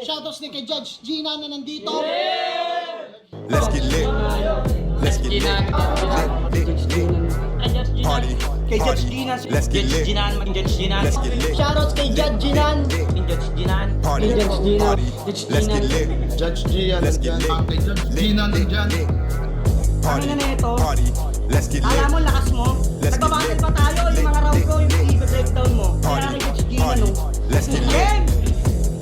Shoutouts din kay Judge Gina na nandito. Let's get lit. Let's get lit. Lit, lit, lit. Party. Kay Judge. Ginan. Let's get lit. Ginan, maging Judge Ginan. Let's get lit. Shoutouts kay Judge Ginan. Maging Judge Ginan. Party. Judge Gina. Let's get Gina. lit. Judge Gian, Let's get lit. Kay Judge Lit, Gina lit, lit. Party. Ano na ito? Party. Let's get Alam mo, lit. lakas mo. Lit. pa tayo. Yung mga round ko, yung i-breakdown mo. Kaya Party. kay Judge Ginan, Party. Let's get lit.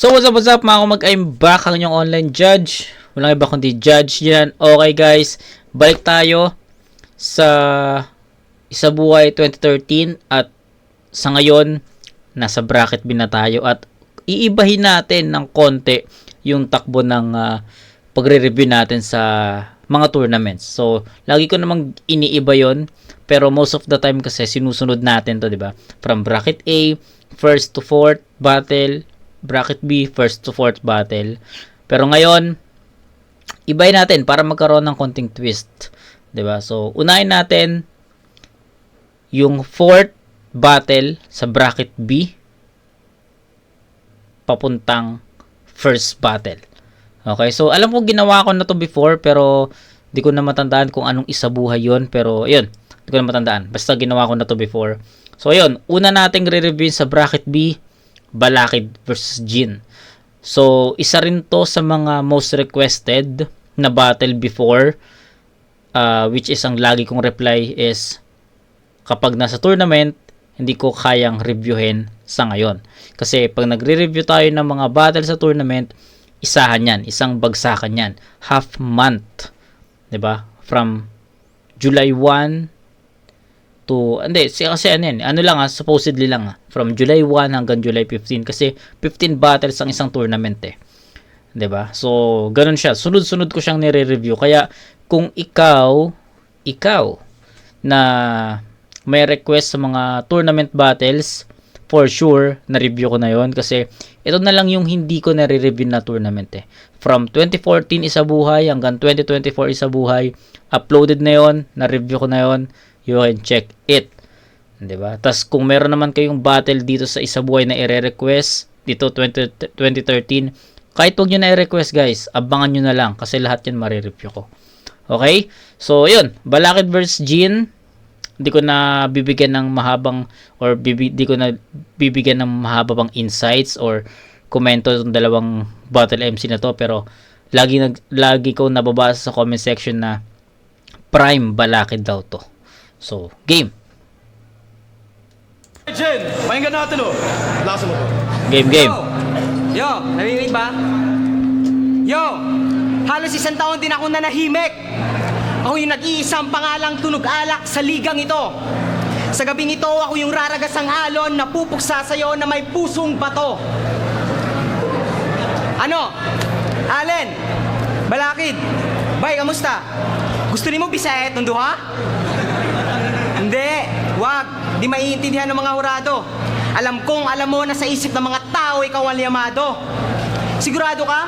So what's up, what's up mga kumag I'm back ang inyong online judge. Walang iba kundi judge yan. Okay guys, balik tayo sa Isa Buhay 2013 at sa ngayon, nasa bracket bin na tayo at iibahin natin ng konti yung takbo ng ah, pagre-review natin sa mga tournaments. So, lagi ko namang iniiba yon pero most of the time kasi sinusunod natin to, di ba? From bracket A, first to fourth battle, bracket B, first to fourth battle. Pero ngayon, ibahin natin para magkaroon ng konting twist. 'di ba? So, unahin natin yung fourth battle sa bracket B papuntang first battle. Okay, so alam ko ginawa ko na to before pero di ko na matandaan kung anong isabuhay yon pero yun, di ko na matandaan. Basta ginawa ko na to before. So ayun, una nating re-review sa bracket B, Balakid versus Jin. So, isa rin to sa mga most requested na battle before uh, which is ang lagi kong reply is kapag nasa tournament, hindi ko kayang reviewin sa ngayon. Kasi pag nagre-review tayo ng mga battle sa tournament, isahan yan, isang bagsakan yan. Half month. 'di ba From July 1 to, hindi, si- kasi ano yan, ano lang ah, supposedly lang ah, from July 1 hanggang July 15 kasi 15 battles ang isang tournament eh. 'Di ba So, ganun siya. Sunod-sunod ko siyang nire-review. Kaya, kung ikaw, ikaw, na may request sa mga tournament battles, for sure, na-review ko na yon kasi ito na lang yung hindi ko nare-review na tournament eh. From 2014 isa buhay hanggang 2024 isa buhay, uploaded na yon, na-review ko na yon, you can check it. 'Di ba? Tas kung meron naman kayong battle dito sa isa buhay na i-request dito 20, 2013, kahit wag nyo na i-request guys, abangan nyo na lang kasi lahat yan marireview ko. Okay? So, yun. Balakid versus Jean. Hindi ko na bibigyan ng mahabang or bibi, di ko na bibigyan ng mahaba pang insights or komento ng dalawang battle MC na to pero lagi nag lagi ko nababasa sa comment section na prime balakid daw to. So, game. Jen, pakinggan natin oh. Lakas mo. Game, game. Yo, yo, narinig ba? Yo, halos isang taon din ako nanahimik. Ako yung nag-iisang pangalang tunog alak sa ligang ito. Sa gabing ito, ako yung raragasang alon na pupuksa sa'yo na may pusong bato. Ano? Allen? Balakid? Bay, kamusta? Gusto ni mo bisahet ng duha? Hindi, wag. Di maiintindihan ng mga hurado. Alam kong alam mo na sa isip ng mga tao ikaw ang liyamado. Sigurado ka?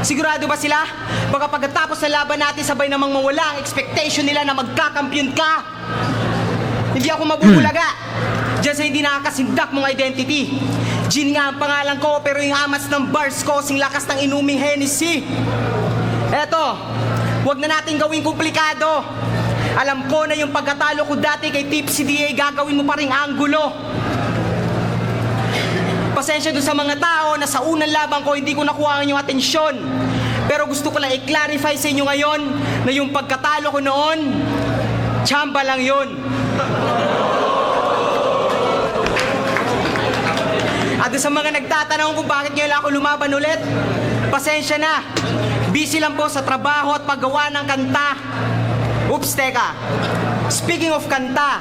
Sigurado ba sila? Baka pagkatapos ng laban natin sabay namang mawala ang expectation nila na magkakampiyon ka. Hindi ako mabubulaga. Diyan sa hindi nakakasindak mong identity. Jin nga ang pangalan ko pero yung amas ng bars ko sing lakas ng inuming Hennessy. Eto, wag na natin gawing komplikado. Alam ko na yung pagkatalo ko dati kay Tipsy DA gagawin mo pa ring anggulo. Pasensya doon sa mga tao na sa unang laban ko hindi ko nakuha ang inyong atensyon. Pero gusto ko lang i-clarify sa inyo ngayon na yung pagkatalo ko noon, tsamba lang yun. At sa mga nagtatanong kung bakit ngayon ako lumaban ulit, pasensya na. Busy lang po sa trabaho at paggawa ng kanta. Oops, teka. Speaking of kanta,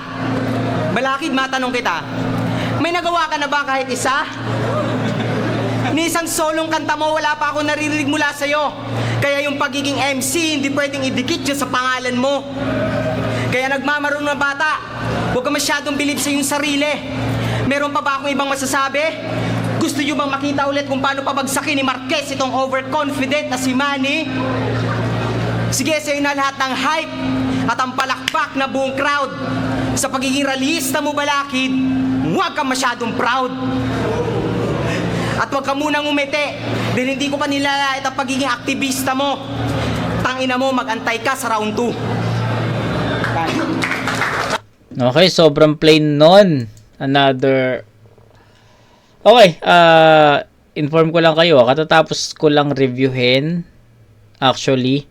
Balakid, matanong kita. May nagawa ka na ba kahit isa? Ni isang solong kanta mo, wala pa ako naririnig mula sa'yo. Kaya yung pagiging MC, hindi pwedeng idikit yun sa pangalan mo. Kaya nagmamaroon na bata, huwag ka masyadong bilib sa iyong sarili. Meron pa ba akong ibang masasabi? Gusto niyo bang makita ulit kung paano pabagsakin ni Marquez itong overconfident na si Manny? Sige, sa'yo na lahat ng hype at ang palakpak na buong crowd. Sa pagiging realista mo, Balakid, huwag kang masyadong proud. At huwag ka munang umiti dahil hindi ko pa nilalait ang pagiging aktivista mo. Tangina mo, magantay ka sa round 2. Okay, sobrang plain nun. Another... Okay, ah... inform ko lang kayo. ah. Katatapos ko lang reviewin, actually,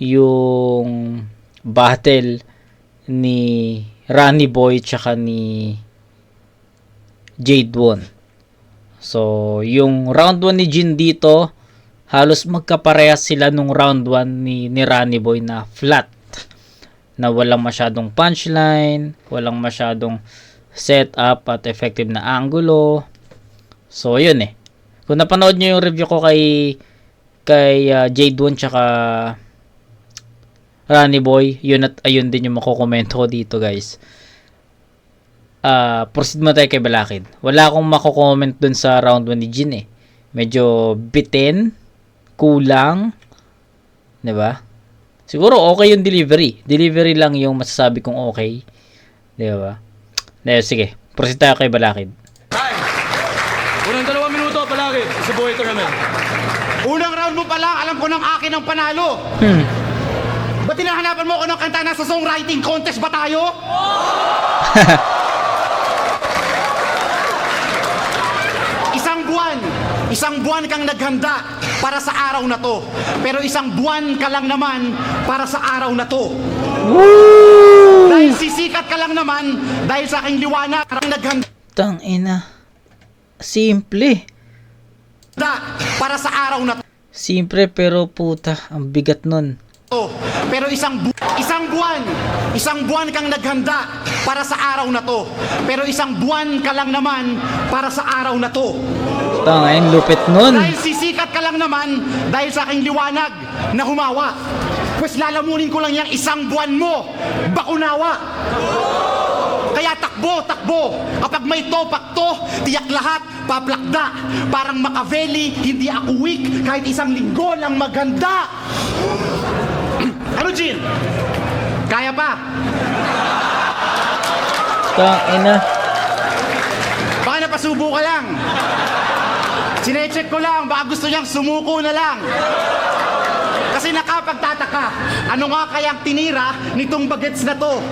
yung battle ni Rani Boy tsaka ni Jade Won. So, yung round 1 ni Jin dito, halos magkaparehas sila nung round 1 ni, ni Rani Boy na flat na walang masyadong punchline, walang masyadong setup at effective na angulo. So, yun eh. Kung napanood nyo yung review ko kay kay uh, Jade Won tsaka Rani Boy, yun at ayun din yung makokomento ko dito guys. Ah, proceed mo tayo kay Balakid. Wala akong mako-comment dun sa round 1 ni Jin eh. Medyo bitin, kulang, 'di ba? Siguro okay yung delivery. Delivery lang yung masasabi kong okay. 'Di ba? Dahil sige, proceed tayo kay Balakid. Time! Unang dalawang minuto, palagi. Sa buhay tournament. Unang round mo pa lang, alam ko ng akin ang panalo. Hmm. Ba't tinahanapan mo ako ng kanta na sa songwriting contest ba tayo? isang buwan, isang buwan kang naghanda para sa araw na to. Pero isang buwan ka lang naman para sa araw na to. Dahil sisikat ka lang naman, dahil sa aking liwanag, karang naghanda Tang ina. Simple. para sa araw na Simple pero puta, ang bigat nun. to. Pero isang bu- isang buwan, isang buwan kang naghanda para sa araw na to. Pero isang buwan ka lang naman para sa araw na to. Tang ina, lupit nun. Dahil sisikat ka lang naman dahil sa aking liwanag na humawa. Pues lalamunin ko lang yung isang buwan mo, bakunawa. Kaya takbo, takbo. Kapag may to, tiyak lahat, paplakda. Parang Makaveli, hindi ako weak, kahit isang linggo lang maganda. Jin? Kaya pa? Tang ina. Baka napasubo ka lang. Sinecheck ko lang, baka gusto niyang sumuko na lang. Kasi nakapagtataka, ano nga kayang tinira nitong bagets na to?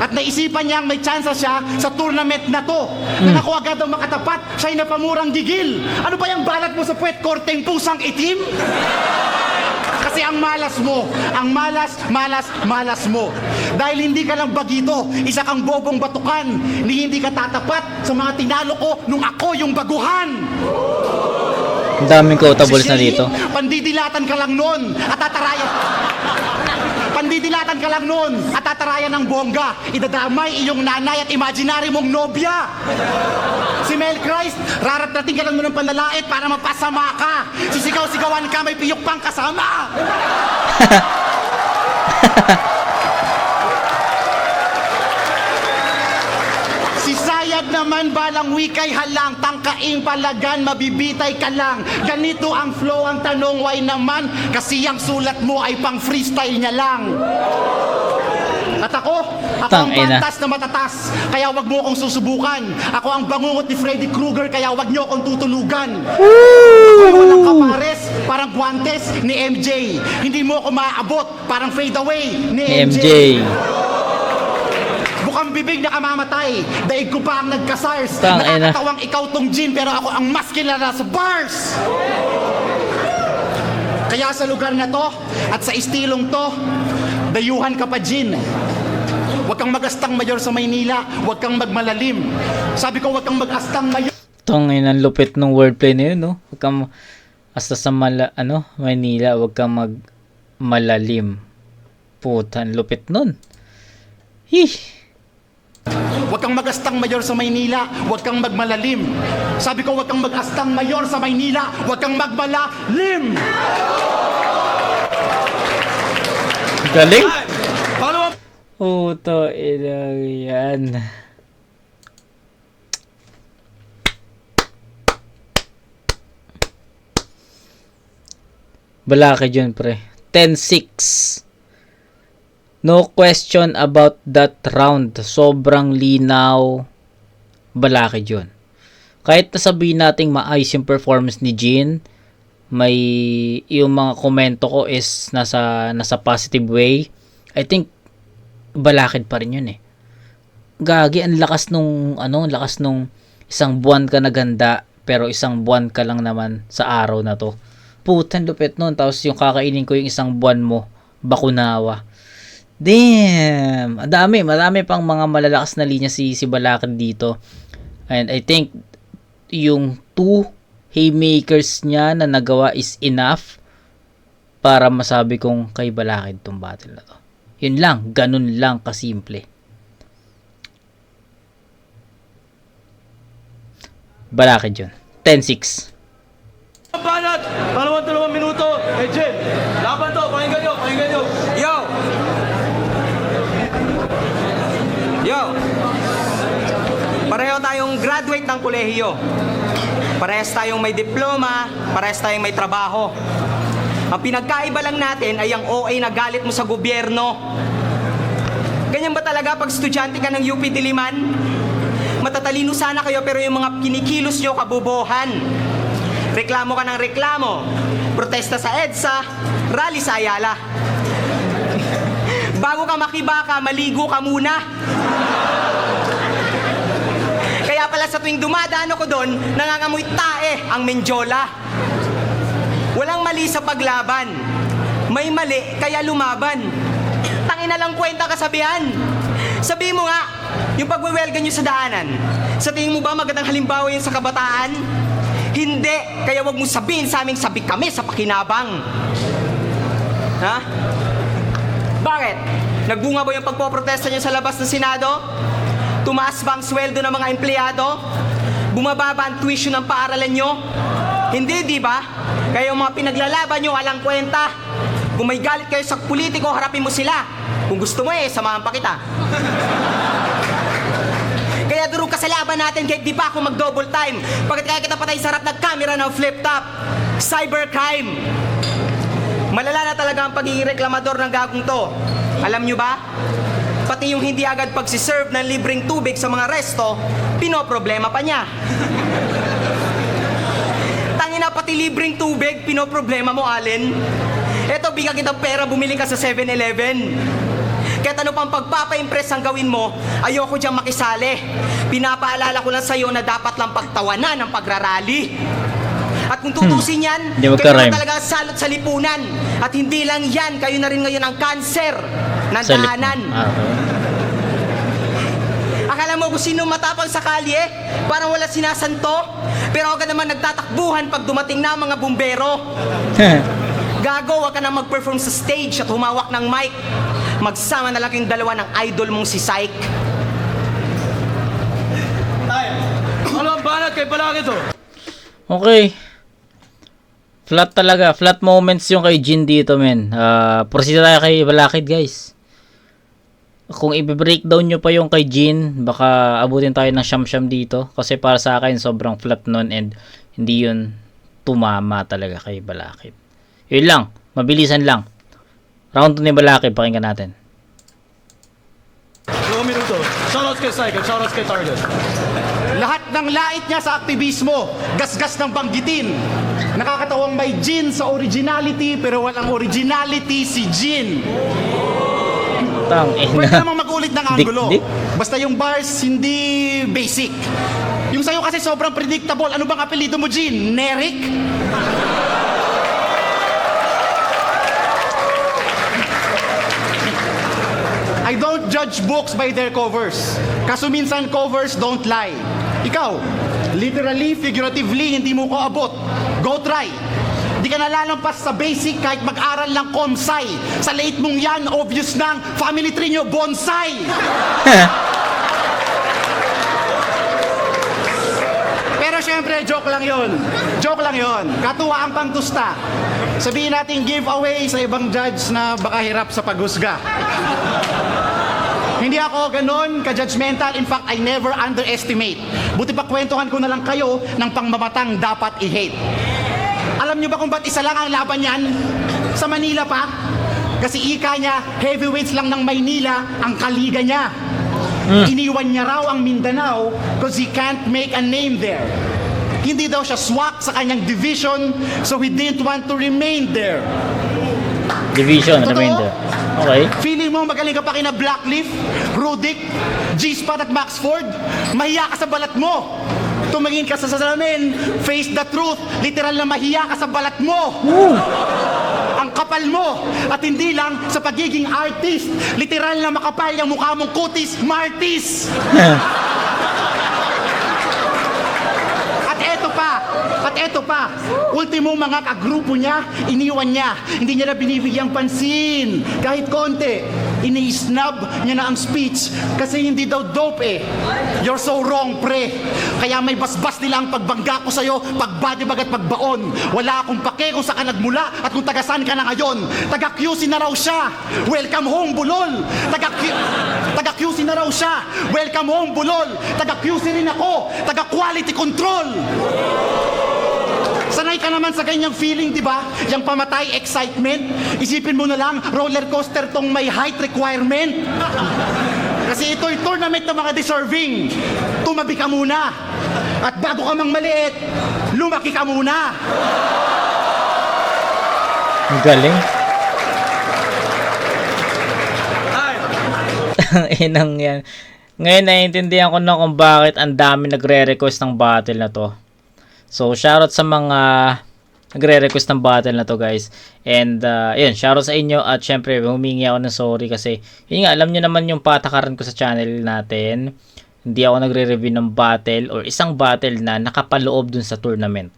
At naisipan niyang may tsansa siya sa tournament na to. Na naku agad ang makatapat, siya'y napamurang gigil. Ano ba yung balat mo sa puwet korteng pusang itim? Kasi ang malas mo, ang malas, malas, malas mo. Dahil hindi ka lang bagito, isa kang bobong batukan, ni hindi ka tatapat sa mga tinalo ko nung ako yung baguhan. Ang daming quotables na dito. Pandidilatan ka lang nun at tatarayan. Pandidilatan ka lang nun at tatarayan ng bongga. Idadamay iyong nanay at imaginary mong nobya. Si Mel Christ, raratrating ka lang nun ng panlalait para mapasama ka. Sisigaw-sigawan ka, may piyok pang kasama. naman balang wikay halang Tangkaing palagan, mabibitay ka lang. Ganito ang flow, ang tanong why naman? Kasi ang sulat mo ay pang freestyle niya lang. At ako, ako ang Tangina. pantas na matatas Kaya wag mo akong susubukan. Ako ang bangungot ni Freddy Krueger Kaya wag niyo akong tutulugan. Ako'y walang kapares, parang guantes ni MJ Hindi mo ako maaabot, parang fade away ni, Ni MJ. Bukang bibig na kamamatay Daig ko pa ang nagka-SARS Tang. Nakakatawang ikaw tong gin Pero ako ang mas kilala sa bars Kaya sa lugar na to At sa istilong to Dayuhan ka pa gin Huwag kang magastang mayor sa Maynila Huwag kang magmalalim Sabi ko huwag kang magastang mayor Tang ina, ang lupit ng wordplay na yun, no? Huwag kang, hasta sa mala, ano, Manila, huwag kang mag malalim. Puta, ang lupit nun. Hih. Huwag kang mag-astang mayor sa Maynila, huwag kang magmalalim. Sabi ko, huwag kang mag-astang mayor sa Maynila, huwag kang magmalalim. Galing! Puto, ilang yan. Balaki yun, pre. 10-6. No question about that round. Sobrang linaw. Balaki yun. Kahit nasabihin nating maayos yung performance ni Jin, may yung mga komento ko is nasa nasa positive way. I think balakid pa rin yun eh. Gagi, ang lakas nung, ano, lakas nung isang buwan ka na ganda, pero isang buwan ka lang naman sa araw na to. Putan lupit nun. Tapos yung kakainin ko yung isang buwan mo, bakunawa. Damn! Ang dami, marami pang mga malalakas na linya si, si Balakid dito. And I think yung two haymakers niya na nagawa is enough para masabi kong kay Balakid tong battle na to. Yun lang, ganun lang kasimple. Balakid yun. 10-6. banat! Pangalawang dalawang minuto. Eh, Jen, laban tayong graduate ng kolehiyo. Parehas tayong may diploma, parehas tayong may trabaho. Ang pinagkaiba lang natin ay ang OA na galit mo sa gobyerno. Ganyan ba talaga pag estudyante ka ng UP Diliman? Matatalino sana kayo pero yung mga kinikilos nyo kabubuhan. Reklamo ka ng reklamo. Protesta sa EDSA, rally sa Ayala. Bago ka makibaka, maligo ka muna. Tuwing dumadaan ako doon, nangangamoy tae ang menjola. Walang mali sa paglaban. May mali, kaya lumaban. Tangina lang kwenta kasabihan. Sabi mo nga, yung pagwewelga nyo sa daanan, sa tingin mo ba magandang halimbawa yun sa kabataan? Hindi, kaya wag mo sabihin sa aming sabi kami sa pakinabang. Ha? Bakit? Nagbunga ba yung pagpoprotesta niyo sa labas ng Senado? Tumaas ba ang sweldo ng mga empleyado? Bumaba ba ang tuition ng paaralan nyo? Hindi, di ba? Kaya yung mga pinaglalaban nyo, walang kwenta. Kung may galit kayo sa politiko, harapin mo sila. Kung gusto mo eh, samahan pa kita. Kaya durog ka sa laban natin kahit di pa ako mag-double time. Pagkat kaya kita patay sa harap ng camera ng flip top. Cybercrime. Malala na talaga ang pagiging reklamador ng gagong to. Alam nyo ba? Pati yung hindi agad pagsiserve ng libreng tubig sa mga resto, pinoproblema pa niya. Tangina pati libreng tubig, pinoproblema mo, Allen. Eto, bigyan kitang pera, bumili ka sa 7-Eleven. Kahit ano pang pagpapa-impress ang gawin mo, ayoko diyang makisali. Pinapaalala ko lang sa'yo na dapat lang pagtawanan ang pagrarally. At kung tutusin yan, Hindi kayo na talaga salot sa lipunan. At hindi lang yan, kayo na rin ngayon ang cancer ng Sa lip- daanan. Ah, okay. Akala mo kung sino matapang sa kalye, parang wala sinasanto. Pero agad naman nagtatakbuhan pag dumating na ang mga bumbero. Gago, wag ka na mag-perform sa stage at humawak ng mic. Magsama na lang yung dalawa ng idol mong si Syke. Time. Pangalawang banat kay Balakid to. Okay. Flat talaga. Flat moments yung kay Jin dito, men. Uh, proceed tayo kay Balakid, guys. Kung i-breakdown nyo pa yung kay Jin, baka abutin tayo ng siyam-siyam dito. Kasi para sa akin, sobrang flat nun and hindi yun tumama talaga kay Balakid. Yun lang. Mabilisan lang. Round 2 ni Balakid, pakinggan natin. Dalawang minuto. Shoutouts kay Cycle, shoutouts kay Target. Lahat ng lait niya sa aktivismo, gasgas ng banggitin. Nakakatawang may Jin sa originality, pero walang originality si Jin. Tang, Pwede ina. namang mag-ulit ng Dik- angulo. dik. Basta yung bars, hindi basic. Yung sa'yo kasi sobrang predictable. Ano bang apelido mo, Jin? Nerik? I don't judge books by their covers. Kaso minsan covers don't lie. Ikaw, literally, figuratively, hindi mo ko abot. Go try ka nalalampas sa basic kahit mag-aral ng konsay. Sa late mong yan, obvious ng family tree nyo, bonsai! Pero syempre, joke lang yon. Joke lang yon. Katuwa ang pangtusta. Sabihin natin giveaway sa ibang judge na baka hirap sa paghusga. Hindi ako ganun ka-judgmental. In fact, I never underestimate. Buti pa kwentuhan ko na lang kayo ng pangmamatang dapat i-hate. Alam niyo ba kung ba't isa lang ang laban yan? Sa Manila pa? Kasi ika niya, heavyweights lang ng Maynila ang kaliga niya. Iniwan niya raw ang Mindanao because he can't make a name there. Hindi daw siya swak sa kanyang division so he didn't want to remain there. Division, Totoo? remainder. Okay. Feeling mo magaling ka pa kina Blackleaf, Rudick, G-Spot at Maxford? Mahiya ka sa balat mo! Tumingin ka sa salamin, face the truth, literal na mahiya ka sa balat mo! Ang kapal mo! At hindi lang sa pagiging artist, literal na makapal yung mukha mong kutis, Martis! At eto pa, at eto pa, ultimo mga kagrupo niya, iniwan niya. Hindi niya na binibigyang pansin. Kahit konti, ini-snub niya na ang speech kasi hindi daw dope eh. You're so wrong, pre. Kaya may basbas nila ang pagbangga ko sa'yo, pagbadibag at pagbaon. Wala akong pake kung saan ka nagmula at kung tagasan ka na ngayon. Taga-QC na raw siya. Welcome home, Bulol. Taga-Q... Taga-QC na raw siya. Welcome home, Bulol. Taga-QC rin ako. Taga-quality control. Sanay ka naman sa ganyang feeling, di ba? Yung pamatay excitement. Isipin mo na lang, roller coaster tong may height requirement. Kasi ito'y tournament ng mga deserving. Tumabi ka muna. At bago ka mang maliit, lumaki ka muna. Ang galing. Inang yan. Ngayon naiintindihan ko na kung bakit ang dami nagre-request ng battle na to. So, shoutout sa mga nagre-request ng battle na to guys. And, uh, yun, shoutout sa inyo. At syempre, humingi ako ng sorry kasi, yun nga, alam nyo naman yung patakaran ko sa channel natin. Hindi ako nagre-review ng battle or isang battle na nakapaloob dun sa tournament.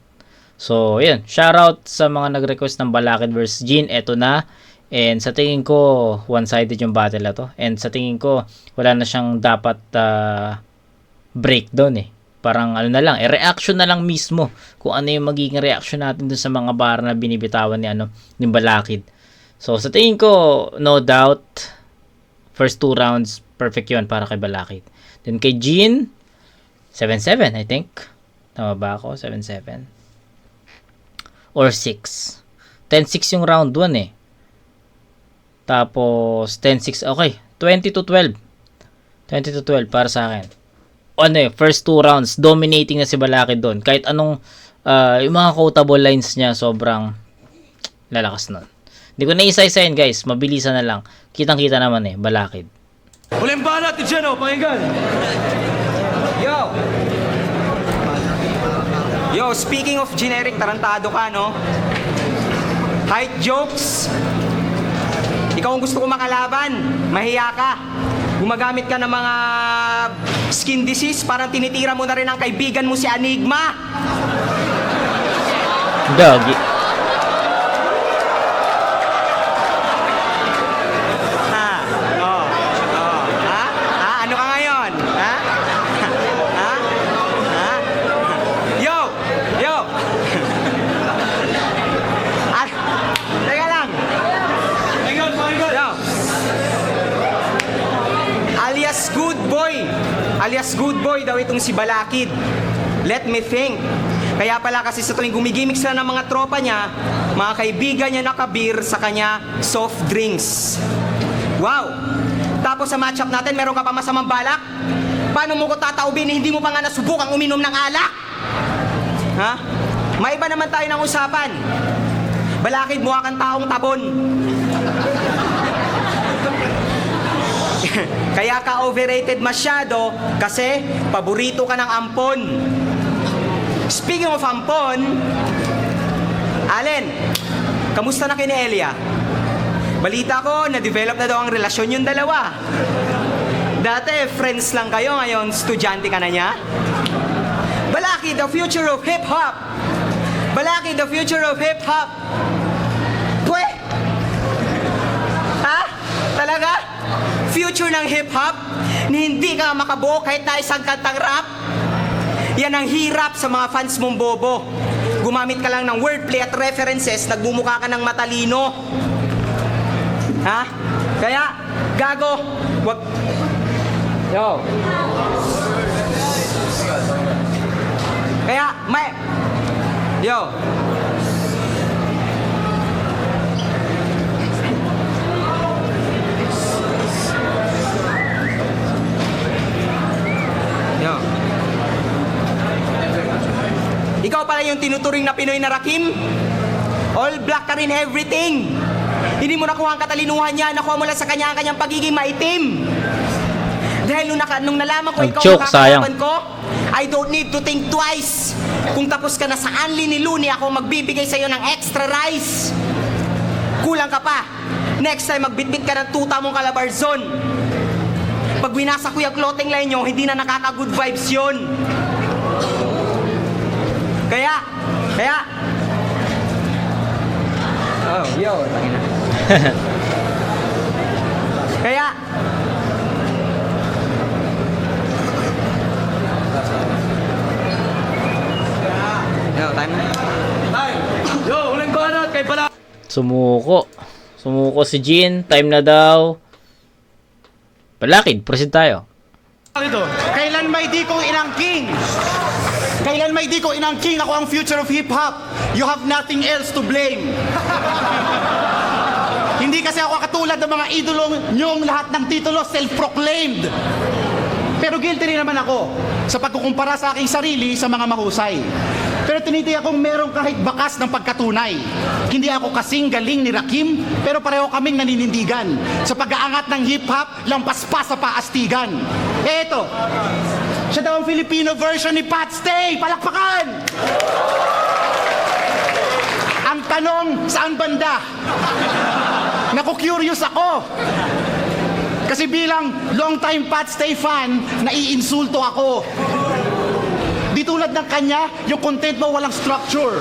So, yun. Shoutout sa mga nag-request ng Balakid vs. Jin. Eto na. And sa tingin ko, one-sided yung battle na to. And sa tingin ko, wala na siyang dapat uh, breakdown eh. Parang ano na lang, eh, reaction na lang mismo kung ano yung magiging reaction natin dun sa mga bar na binibitawan ni ano ni Balakid. So sa tingin ko, no doubt, first two rounds, perfect yun para kay Balakid. Then kay Jean, 7-7 I think. Tama ba ako? 7-7. Or 6. 10-6 yung round 1 eh. Tapos 10-6, okay. 20 to 12. 20 to 12 para sa akin. Ano eh, first two rounds, dominating na si Balakid doon. Kahit anong, uh, yung mga quotable lines niya, sobrang lalakas nun. Hindi ko na isa-isayin guys, mabilisan na lang. Kitang-kita naman eh, Balakid. Huling banat ni Jen, oh, pakinggan. Yo! Yo, speaking of generic, tarantado ka, no? Height jokes. Ikaw ang gusto ko makalaban. Mahiya ka. Gumagamit ka ng mga skin disease, parang tinitira mo na rin ang kaibigan mo si Enigma. Gagi. Good boy daw itong si Balakid. Let me think. Kaya pala kasi sa tuwing gumigimik sila ng mga tropa niya, mga kaibigan niya nakabir sa kanya soft drinks. Wow! Tapos sa matchup natin, meron ka pa masamang balak? Paano mo ko tataubin hindi mo pa nga nasubukang uminom ng alak? Ha? May iba naman tayo ng usapan. Balakid mukha kang taong tabon. Kaya ka overrated masyado kasi paborito ka ng ampon. Speaking of ampon, Allen, kamusta na kini Elia? Balita ko, na-develop na daw ang relasyon yung dalawa. Dati, friends lang kayo, ngayon, estudyante ka na niya? Balaki, the future of hip-hop! Balaki, the future of hip-hop! Pwe! Ha? Talaga? Future ng hip-hop? Na hindi ka makabuo kahit na isang kantang rap? Yan ang hirap sa mga fans mong bobo. Gumamit ka lang ng wordplay at references, nagbumuka ka ng matalino. Ha? Kaya, gago, wag... Yo. Kaya, may... Yo. Ikaw pala yung tinuturing na Pinoy na Rakim? All black ka rin everything. Hindi mo nakuha ang katalinuhan niya, nakuha mo lang sa kanya ang kanyang pagiging maitim. Dahil nung, naka, nung nalaman ko ikaw Nag-choke, ang sayang. ko, I don't need to think twice. Kung tapos ka na sa Anli ni Luni, ako magbibigay sa'yo ng extra rice. Kulang ka pa. Next time, magbitbit ka ng tuta mong kalabarzon. Pag winasa ko yung clothing line nyo, hindi na nakaka-good vibes yun. Kaya, kaya... Oh, yo, tangina. kaya, yo, time na. Time! Yo, huling banat kay pala. Sumuko. Sumuko si Jin. Time na daw. Palakid, proceed tayo. Ito. Kailan may di ko inangking? Kailan may di ko inangking ako ang future of hip-hop? You have nothing else to blame. Hindi kasi ako katulad ng mga idolong nyong lahat ng titulo self-proclaimed. Pero guilty rin naman ako sa pagkukumpara sa aking sarili sa mga mahusay. Pero tinitiyak kong meron kahit bakas ng pagkatunay. Hindi ako kasing galing ni Rakim, pero pareho kaming naninindigan. Sa pag-aangat ng hip-hop, lampas pa sa paastigan. Eh ito, siya daw ang Filipino version ni Pat Stay. Palakpakan! Ang tanong, saan banda? Naku-curious ako. Kasi bilang long-time Pat Stay fan, naiinsulto ako. Di tulad ng kanya, yung content mo walang structure.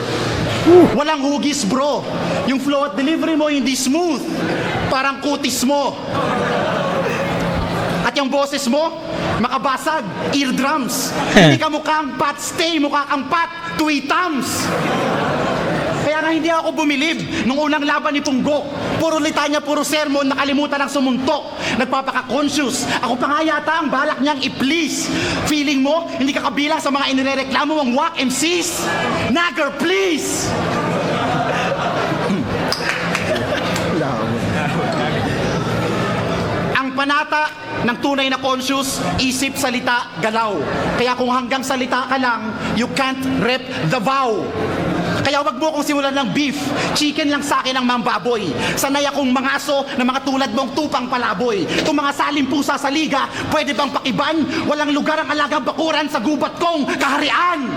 Walang hugis bro. Yung flow at delivery mo hindi smooth. Parang kutis mo. At yung boses mo, makabasag, eardrums. Hindi ka mukhang Pat Stay, mukha kang Pat Tweetums. Kaya nga hindi ako bumilib nung unang laban ni Punggok. Puro litanya, puro sermon, nakalimutan ng sumuntok. Nagpapaka-conscious. Ako pa nga yata ang balak niyang i-please. Feeling mo, hindi ka kabilang sa mga inireklamo mong WAC MCs? Nagger, please! Ang panata ng tunay na conscious, isip, salita, galaw. Kaya kung hanggang salita ka lang, you can't rep the vow. Kaya wag mo akong simulan ng beef. Chicken lang sa akin ang mambaboy. Sanay akong mga aso na mga tulad mong tupang palaboy. Kung mga saling pusa sa liga, pwede bang pakiban? Walang lugar ang alagang bakuran sa gubat kong kaharian.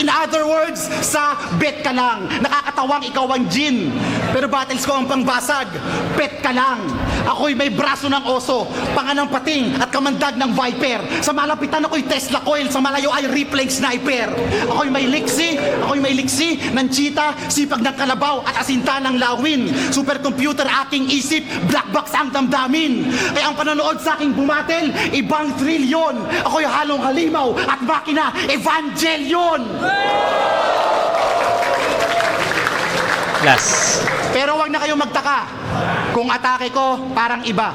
In other words, sa bet ka lang. Nakakatawang ikaw ang gin. Pero battles ko ang pangbasag. Bet ka lang. Ako'y may braso ng oso, panga ng pating at kamandag ng viper. Sa malapitan ako'y Tesla coil, sa malayo ay Rippling sniper. Ako'y may liksi, ako'y may liksi ng cheetah, sipag ng kalabaw at asinta ng lawin. Supercomputer aking isip, black box ang damdamin. Kaya ang panonood sa aking bumatel, ibang trilyon. Ako'y halong halimaw at makina, evangelion. Last. Pero wag na kayong magtaka. Kung atake ko, parang iba.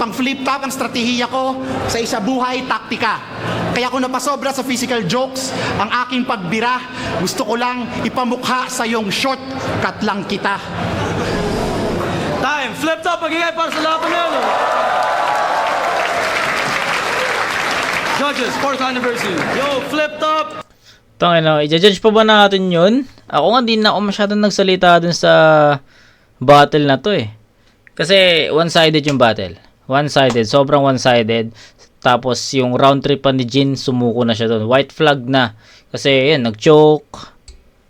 Pang flip top ang strategiya ko sa isa buhay taktika. Kaya kung napasobra sa physical jokes, ang aking pagbira, gusto ko lang ipamukha sa iyong shortcut lang kita. Time! Flip top! Magigay para sa laban na yun. Judges, fourth anniversary. Yo, flip top! Tangin na, i-judge pa ba natin yun? Ako nga di na ako masyadong nagsalita dun sa battle na to eh. Kasi one-sided yung battle. One-sided, sobrang one-sided. Tapos yung round trip pa ni Jin, sumuko na siya doon. White flag na. Kasi yun, nag-choke.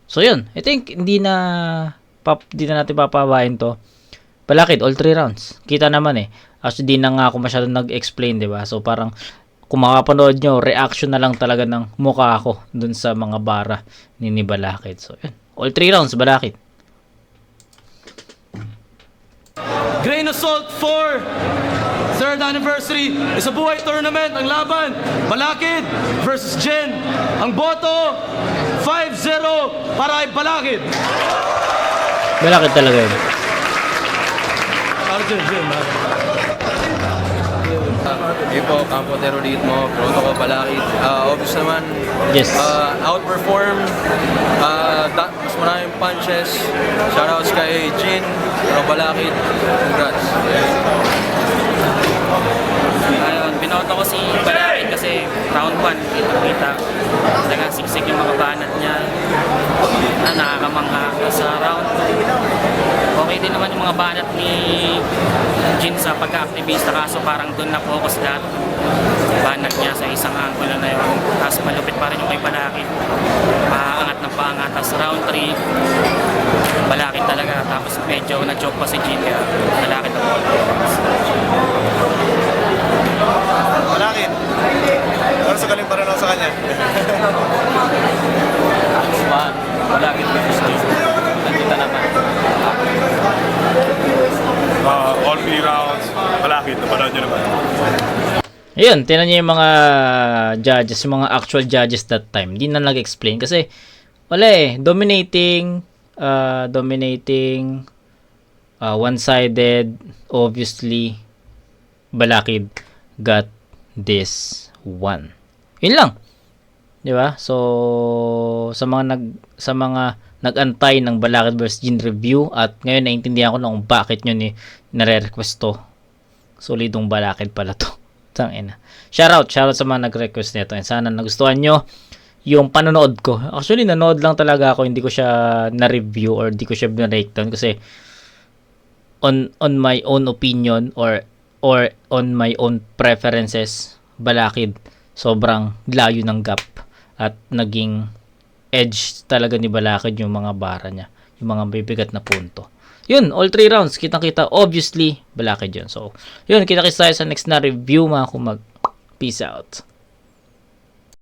So yun, I think hindi na pap, hindi na natin papabahin to. Palakid, all three rounds. Kita naman eh. Actually, di na nga ako masyadong nag-explain, di ba? So parang kung makapanood nyo, reaction na lang talaga ng mukha ko dun sa mga bara ni ni Balakid. So, yun. All three rounds, Balakid. Grain of salt for third anniversary, isa buhay tournament, ang laban, Balakid versus Jen. Ang boto, 5-0 para kay Balakid. Balakid talaga yun. Para Jen, Hey po, Campo Terrorismo, Pronto ko Balakid. Uh, obvious naman, Yes. uh, outperform, uh, da- mas maraming punches. Shoutouts kay Jin, Pro Balakid. Congrats. Ayun, binoto ko si Balakid kasi round 1, kita-kita. Talaga siksik yung mga banat niya. Na nakakamangha. Sa round 2, okay din naman yung mga banat ni Jin sa pagka-activista kaso parang doon na-focus lahat. Banat niya sa isang angulo na yun. Tapos malupit pa rin yung kay Balakid. Paangat ng paangat. Tapos round 3, Balakid talaga. Tapos medyo na-choke pa si Jin kaya Balakid na Malakit. Pero sa galing pa rin ako sa kanya. Balakid versus Jin. Nakita naman. Uh, all three rounds, malakit. Napanood nyo naman. Ayun, tinan niyo yung mga judges, yung mga actual judges that time. Hindi na nag-explain kasi wala eh. Dominating, uh, dominating, uh, one-sided, obviously, Balakid got this one. Yun lang. 'Di ba? So sa mga nag sa mga nag-antay ng Balakid vs. Jin review at ngayon naintindihan ko na kung bakit nyo ni nare-request to. Solidong Balakid pala to. Tangina. Shoutout, shoutout sa mga nag-request nito. And sana nagustuhan nyo yung panonood ko. Actually, nanood lang talaga ako. Hindi ko siya na-review or hindi ko siya na-breakdown kasi on on my own opinion or or on my own preferences, Balakid sobrang layo ng gap at naging edge talaga ni Balakid yung mga bara niya, yung mga bibigat na punto. Yun, all three rounds, kitang-kita, obviously, Balakid yun. So, yun, kita-kita tayo sa next na review mga kumag. Peace out.